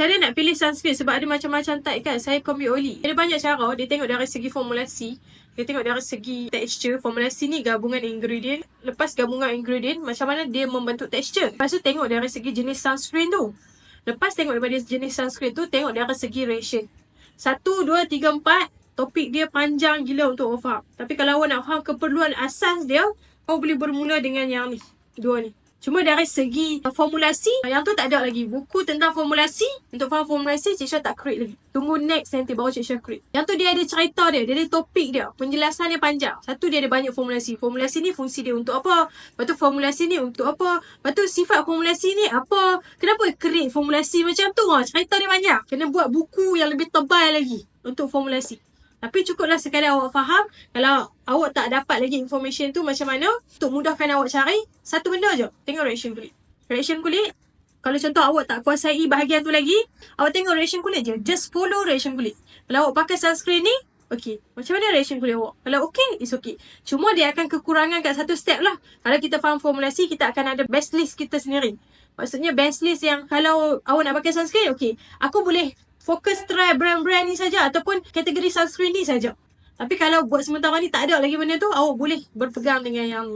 Cara nak pilih sunscreen sebab ada macam-macam type kan. Saya kombi oli. Ada banyak cara. Dia tengok dari segi formulasi. Dia tengok dari segi texture. Formulasi ni gabungan ingredient. Lepas gabungan ingredient, macam mana dia membentuk texture. Lepas tu tengok dari segi jenis sunscreen tu. Lepas tengok daripada jenis sunscreen tu, tengok dari segi ration. Satu, dua, tiga, empat. Topik dia panjang gila untuk faham. Tapi kalau awak nak faham keperluan asas dia, awak boleh bermula dengan yang ni. Dua ni. Cuma dari segi formulasi, yang tu tak ada lagi. Buku tentang formulasi, untuk faham formulasi, Cik Syah tak create lagi. Tunggu next nanti baru Cik Syah create. Yang tu dia ada cerita dia, dia ada topik dia. Penjelasan dia panjang. Satu dia ada banyak formulasi. Formulasi ni fungsi dia untuk apa? Lepas tu formulasi ni untuk apa? Lepas tu sifat formulasi ni apa? Kenapa create formulasi macam tu? Ha, cerita dia banyak. Kena buat buku yang lebih tebal lagi untuk formulasi. Tapi cukuplah sekadar awak faham kalau awak tak dapat lagi information tu macam mana untuk mudahkan awak cari satu benda je. Tengok reaction kulit. Reaction kulit kalau contoh awak tak kuasai bahagian tu lagi, awak tengok reaction kulit je. Just follow reaction kulit. Kalau awak pakai sunscreen ni, okay. Macam mana reaction kulit awak? Kalau okay, it's okay. Cuma dia akan kekurangan kat satu step lah. Kalau kita faham formulasi, kita akan ada best list kita sendiri. Maksudnya best list yang kalau awak nak pakai sunscreen, okay. Aku boleh fokus try brand-brand ni saja ataupun kategori sunscreen ni saja. Tapi kalau buat sementara ni tak ada lagi benda tu, awak boleh berpegang dengan yang.